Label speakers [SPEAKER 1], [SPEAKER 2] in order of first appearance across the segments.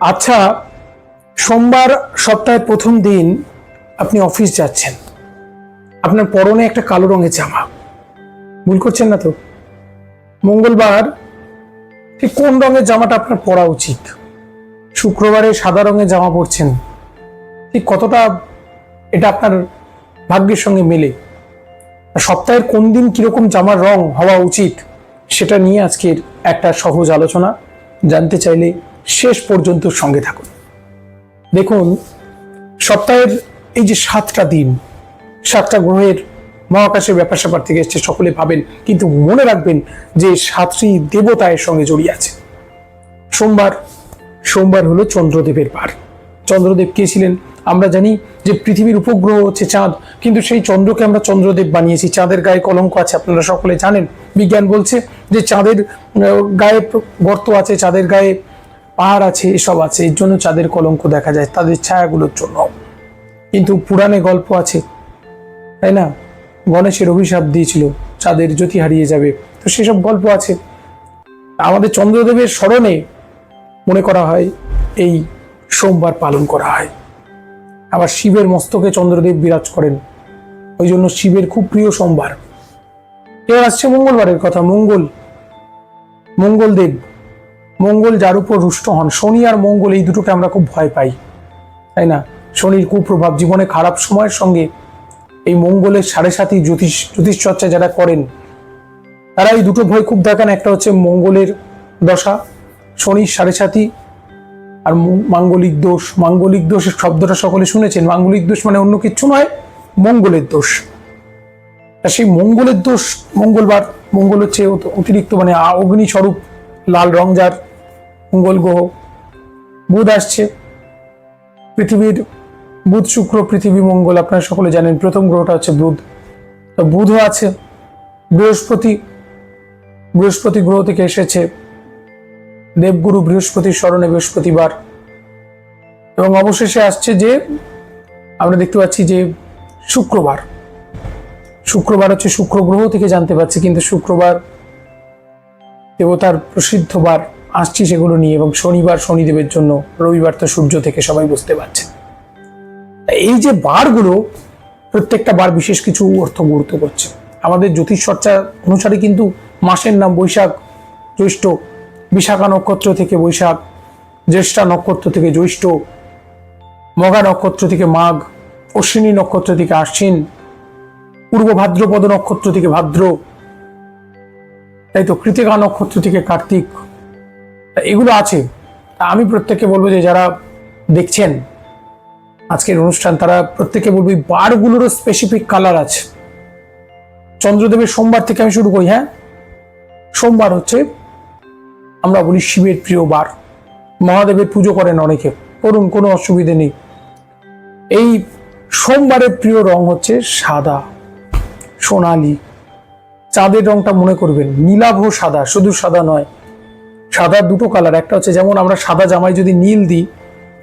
[SPEAKER 1] আচ্ছা সোমবার সপ্তাহের প্রথম দিন আপনি অফিস যাচ্ছেন। আপনার পরনে একটা কালো রঙের জামা। ভুল করছেন না তো? মঙ্গলবার ঠিক কোন রঙের জামাটা আপনার পরা উচিত? শুক্রবারে সাদা রঙের জামা পরছেন। ঠিক কতটা এটা আপনার ভাগ্যের সঙ্গে মেলে? সপ্তাহের কোন দিন কীরকম জামার রং হওয়া উচিত, সেটা নিয়ে আজকের একটা সহজ আলোচনা। জানতে চাইলে শেষ পর্যন্ত সঙ্গে থাকুন। দেখুন, সপ্তাহের এই যে সাতটা দিন, সাতটা গ্রহের মহাকাশের ব্যাপার স্যাপার থেকে এসছে, সকলে ভাবেন, কিন্তু মনে রাখবেন যে সাতটি দেবতা এর সঙ্গে জড়িয়ে আছে। সোমবার সোমবার হলো চন্দ্রদেবের বার। চন্দ্রদেব কে ছিলেন? আমরা জানি যে পৃথিবীর উপগ্রহ হচ্ছে চাঁদ, কিন্তু সেই চন্দ্রকে আমরা চন্দ্রদেব বানিয়েছি। চাঁদের গায়ে কলঙ্ক আছে, আপনারা সকলে জানেন। বিজ্ঞান বলছে যে চাঁদের গায়ে গর্ত আছে, চাঁদের গায়ে পাহাড় আছে, এসব আছে, এর জন্য চাঁদের কলঙ্ক দেখা যায়, তাদের ছায়াগুলোর জন্য। কিন্তু পুরাণে গল্প আছে, তাই না? গণেশের অভিশাপ দিয়েছিল, চাঁদের জ্যোতি হারিয়ে যাবে। তো সেসব গল্প আছে। আমাদের চন্দ্রদেবের স্মরণে মনে করা হয়, এই সোমবার পালন করা হয়। আবার শিবের মস্তকে চন্দ্রদেব বিরাজ করেন। ওই জন্য শিবের খুব প্রিয় সোমবার। এবার আসছে মঙ্গলবারের কথা, মঙ্গল, মঙ্গলদেব। মঙ্গল যার উপর রুষ্ট হন, শনি আর মঙ্গল এই দুটোকে আমরা খুব ভয় পাই, তাই না? শনির কুপ্রভাব, জীবনে খারাপ সময়ের সঙ্গে এই মঙ্গলের সাড়ে সাথী জ্যোতিষ জ্যোতিষ চর্চা যারা করেন, তারা এই দুটো ভয় খুব দেখেন। একটা হচ্ছে মঙ্গলের দশা, শনির সাড়ে সাথী আর মাঙ্গলিক দোষ। মাঙ্গলিক দোষের শব্দটা সকলে শুনেছেন। মাঙ্গলিক দোষ মানে অন্য কিছু নয়, মঙ্গলের দোষ। তা সেই মঙ্গলের দোষ মঙ্গলবার, মঙ্গল হচ্ছে অতিরিক্ত মানে অগ্নিস্বরূপ, লাল রং যার মঙ্গল গ্রহ, বুধ আসছে। পৃথিবীর বুধ, শুক্র, পৃথিবী, মঙ্গল, আপনারা সকলে জানেন প্রথম গ্রহটা হচ্ছে বুধ। তো বুধও আছে। বৃহস্পতি বৃহস্পতি গ্রহ থেকে এসেছে। দেবগুরু বৃহস্পতির স্মরণে বৃহস্পতিবার। এবং অবশেষে আসছে যে, আমরা দেখতে পাচ্ছি যে শুক্রবার। শুক্রবার হচ্ছে শুক্র গ্রহ থেকে জানতে পারছি, কিন্তু শুক্রবার দেবতার প্রসিদ্ধ বার আসছি সেগুলো নিয়ে এবং শনিবার শনিদেবের জন্য রবিবার তো সূর্য থেকে সবাই বুঝতে পারছে। এই যে বারগুলো প্রত্যেকটা বার বিশেষ কিছু অর্থ গুরুত্ব করছে। আমাদের জ্যোতিষ চর্চা অনুসারে কিন্তু মাসের নাম বৈশাখ, জ্যৈষ্ঠ বিশাখা নক্ষত্র থেকে বৈশাখ, জ্যেষ্ঠা নক্ষত্র থেকে জ্যৈষ্ঠ, মগা নক্ষত্র থেকে মাঘ, অশ্বিনী নক্ষত্র থেকে আশ্বিন, পূর্ব ভাদ্রপদ নক্ষত্র থেকে ভাদ্র, তাই তো কৃতিকা নক্ষত্র থেকে কার্তিক এগুলো আছে। আমি প্রত্যেককে বলব যে যারা দেখছেন আজকের অনুষ্ঠান, তারা প্রত্যেকে বলব এই বারগুলোরও স্পেসিফিক কালার আছে। চন্দ্রদেবের সোমবার থেকে আমি শুরু করি হ্যাঁ? সোমবার হচ্ছে আমরা বলি শিবের প্রিয় বার। মহাদেবের পুজো করেন অনেকে, করুন, কোনো অসুবিধে নেই। এই সোমবারের প্রিয় রং হচ্ছে সাদা, সোনালি। চাঁদের রংটা মনে করবেন, নীলাভ সাদা, শুধু সাদা নয় সাদা দুটো কালার একটা হচ্ছে যেমন আমরা সাদা জামায় যদি নীল দিই,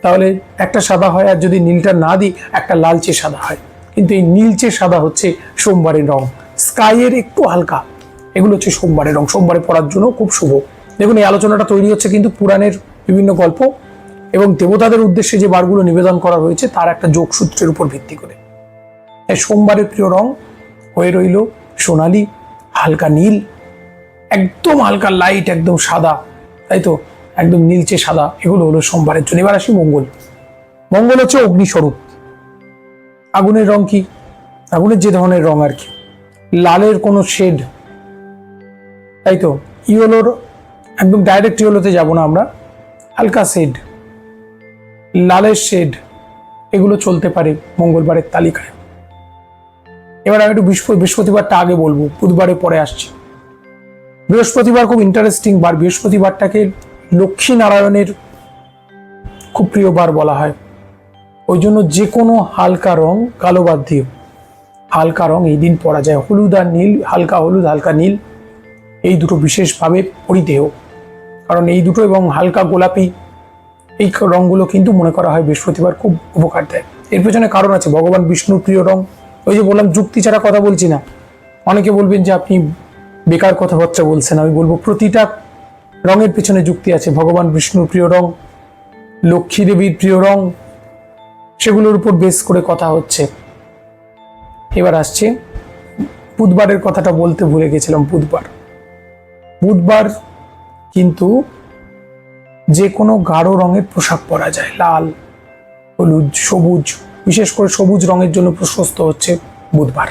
[SPEAKER 1] তাহলে একটা সাদা হয় আর যদি নীলটা না দিই, একটা লালচে সাদা হয়। কিন্তু এই নীলচে সাদা হচ্ছে সোমবারের রং। স্কাইয়ের একটু হালকা, এগুলো হচ্ছে সোমবারের রং। সোমবারে পড়ার জন্য খুব শুভ। দেখুন, এই আলোচনাটা তৈরি হচ্ছে কিন্তু পুরাণের বিভিন্ন গল্প এবং দেবতাদের উদ্দেশ্যে যে বারগুলো নিবেদন করা হয়েছে, তার একটা যোগসূত্রের উপর ভিত্তি করে। সোমবারের প্রিয় রং হয়ে রইল সোনালি, হালকা নীল, একদম হালকা লাইট একদম সাদা। তাই তো? একদম নীলচে সাদা, এগুলো হলো সোমবারের জন্য। এবার আসি মঙ্গল। মঙ্গল হচ্ছে অগ্নিস্বরূপ। আগুনের রং কি? আগুনের যে ধরনের রং আর কি। লালের কোনো শেড তাই তো? ইয়েলোর, একদম ডাইরেক্ট ইয়েলোতে যাব না আমরা। হালকা শেড লালের শেড এগুলো চলতে পারে মঙ্গলবারের তালিকায়। এবার আমি একটু বৃহস্পতি বৃহস্পতিবারটা আগে বলব। বুধবারে পরে আসছি। বৃহস্পতিবার খুব ইন্টারেস্টিং বার। বৃহস্পতিবারটাকে লক্ষ্মী নারায়ণের খুব প্রিয় বার বলা হয়। ওই জন্য যে কোনো হালকা রং কালো বাদ দিয়ে হালকা রং এই দিন পরা যায়। হলুদ আর নীল, হালকা হলুদ, হালকা নীল, এই দুটো বিশেষভাবে পরিদেহ কারণ এই দুটো এবং হালকা গোলাপি, এই রঙগুলো কিন্তু মনে করা হয় বৃহস্পতিবার খুব উপকার দেয়। এর পেছনে কারণ আছে, ভগবান বিষ্ণুর প্রিয় রং। ওই যে বললাম, যুক্তি ছাড়া কথা বলছি না। অনেকে বলবেন যে আপনি বেকার কথাবার্তা বলছেন, আমি বলব প্রতিটা রঙের পেছনে যুক্তি আছে। ভগবান বিষ্ণুর প্রিয় রং, লক্ষ্মী দেবীর প্রিয় রং, সেগুলোর উপর বেস করে কথা হচ্ছে। এবার আসছে, বুধবারের কথাটা বলতে ভুলে গেছিলাম, বুধবার। বুধবার কিন্তু যে কোনো গাঢ় রঙের পোশাক পরা যায়, লাল, হলুদ, সবুজ, বিশেষ করে সবুজ রঙের জন্য প্রশস্ত হচ্ছে বুধবার।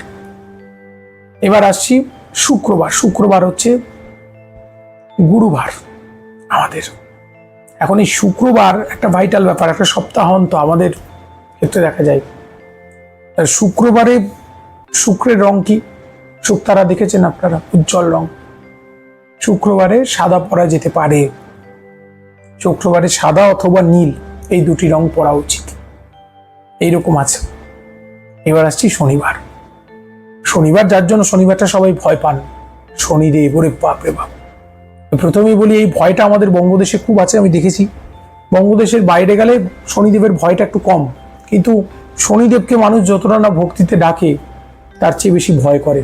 [SPEAKER 1] এবার আসছি শুক্রবার শুক্রবার হচ্ছে গুরুবার আমাদের। এখন এই শুক্রবার একটা ভাইটাল ব্যাপার, একটা সপ্তাহান্ত আমাদের ক্ষেত্রে দেখা যায়। শুক্রবারে শুক্রের রং কি? শুক্তারা দেখেছেন আপনারা? উজ্জ্বল রং। শুক্রবারে সাদা পরা যেতে পারে। শুক্রবারে সাদা অথবা নীল, এই দুটি রং পরা উচিত। এইরকম আছে। এবার আসছি শনিবার। শনিবার, যার জন্য শনিবারটা সবাই ভয় পান। শনিদেব ওরে বাপ রে বাপ। প্রথমেই বলি, এই ভয়টা আমাদের বঙ্গদেশে খুব আছে, আমি দেখেছি। বঙ্গদেশের বাইরে গেলে শনিদেবের ভয়টা একটু কম। কিন্তু শনিদেবকে মানুষ যতটা না ভক্তিতে ডাকে, তার চেয়ে বেশি ভয় করে।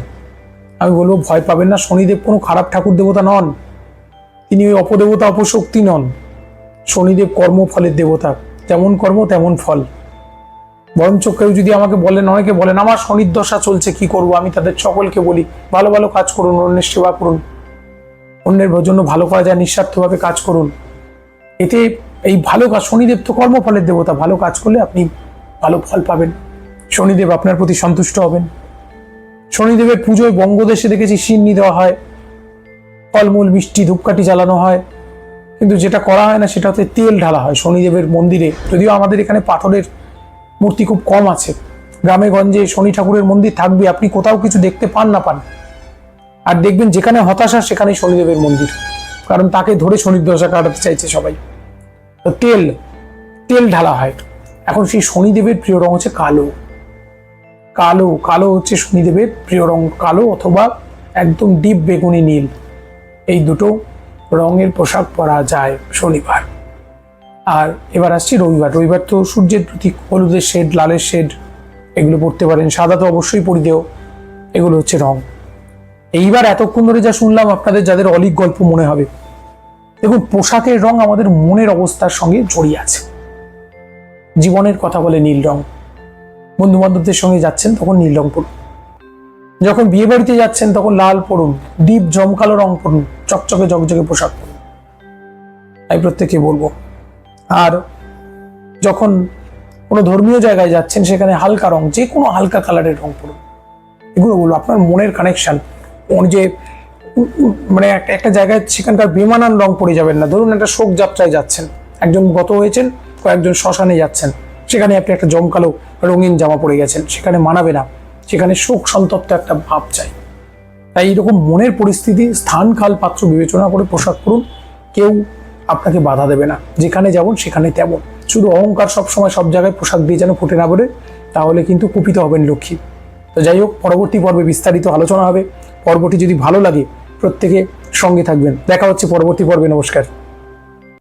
[SPEAKER 1] আমি বলব, ভয় পাবেন না, শনিদেব কোনো খারাপ ঠাকুর দেবতা নন। তিনি ওই অপদেবতা, অপশক্তি নন। শনিদেব কর্মফলের দেবতা। যেমন কর্ম, তেমন ফল। বরঞ্চ কেউ যদি আমাকে বলেন অনেকে বলেন আমার শনির দশা চলছে, কি করব আমি তাদের সকলকে বলি, ভালো ভালো কাজ করুন, অন্যের সেবা করুন, অন্যের জন্য ভালো করা যায়, নিঃস্বার্থভাবে কাজ করুন। এতে এই ভালো কাজ, শনিদেব তো কর্মফলের দেবতা, ভালো কাজ করলে আপনি ভালো ফল পাবেন। শনিদেব আপনার প্রতি সন্তুষ্ট হবেন। শনিদেবের পুজোয় বঙ্গদেশে দেখেছি সিন্নি দেওয়া হয়, ফলমূল, মিষ্টি, ধূপকাঠি জ্বালানো হয়। কিন্তু যেটা করা হয় না সেটা হচ্ছে তেল ঢালা হয় শনিদেবের মন্দিরে। যদিও আমাদের এখানে পাথরের মূর্তি খুব কম আছে। গ্রামে গঞ্জে শনি ঠাকুরের মন্দির থাকবে, আপনি কোথাও কিছু দেখতে পান না পান। আর দেখবেন যেখানে হতাশা, সেখানেই শনিদেবের মন্দির। কারণ তাকে ধরে শনির দশা কাটাতে চাইছে সবাই। তো তেল তেল ঢালা হয়। এখন সেই শনিদেবের প্রিয় রং হচ্ছে কালো। কালো কালো হচ্ছে শনিদেবের প্রিয় রং। কালো অথবা একদম ডিপ বেগুনি নীল। এই দুটো রঙের পোশাক পরা যায় শনিবার। আর এবার আসছি রবিবার। রবিবার তো সূর্যের প্রতীক, হলুদের শেড লালের শেড এগুলো পড়তে পারেন। সাদা তো অবশ্যই পরিধেয় এগুলো হচ্ছে রং। এইবার এতক্ষণ ধরে যা শুনলাম, আপনাদের যাদের অলিক গল্প মনে হবে। দেখুন, পোশাকের রং আমাদের মনের অবস্থার সঙ্গে জড়িয়ে আছে। জীবনের কথা বলে নীল রং। বন্ধু বান্ধবদের সঙ্গে যাচ্ছেন, তখন নীল রং পড়ুন। যখন বিয়ে বাড়িতে যাচ্ছেন, তখন লাল পড়ুন। ডিপ, জমকালো রং পড়ুন। চকচকে জকজকে পোশাক পরুন আমি প্রত্যেককে বলব আর যখন কোনো ধর্মীয় জায়গায় যাচ্ছেন, সেখানে হালকা রং, যে কোনো হালকা কালারের রং পড়ুন এগুলো বলব, আপনার মনের কানেকশন যে মানে একটা একটা জায়গায় সেখানকার বেমানান রং পড়ে যাবেন না। ধরুন একটা শোক যাত্রায় যাচ্ছেন, একজন গত হয়েছেন, কয়েকজন শ্মশানে যাচ্ছেন, সেখানে আপনি একটা জমকালো রঙিন জামা পরে গেছেন, সেখানে মানাবে না, সেখানে শোক সন্তপ্ত একটা ভাব চাই। তাই এইরকম মনের পরিস্থিতি স্থান কাল পাত্র বিবেচনা করে পোশাক পরুন। কেউ আপনাকে বাধা দেবে না। যেখানে যেমন সেখানে তেমন। শুধু অহংকার সবসময় সব জায়গায় পোশাক দিয়ে যেন ফুটে না পড়ে, তাহলে কিন্তু কুপিত হবেন লক্ষ্মী। তো যাই হোক, পরবর্তী পর্বে বিস্তারিত আলোচনা হবে। পর্বটি যদি ভালো লাগে, প্রত্যেকে সঙ্গে থাকবেন। দেখা হচ্ছে পরবর্তী পর্বে। নমস্কার।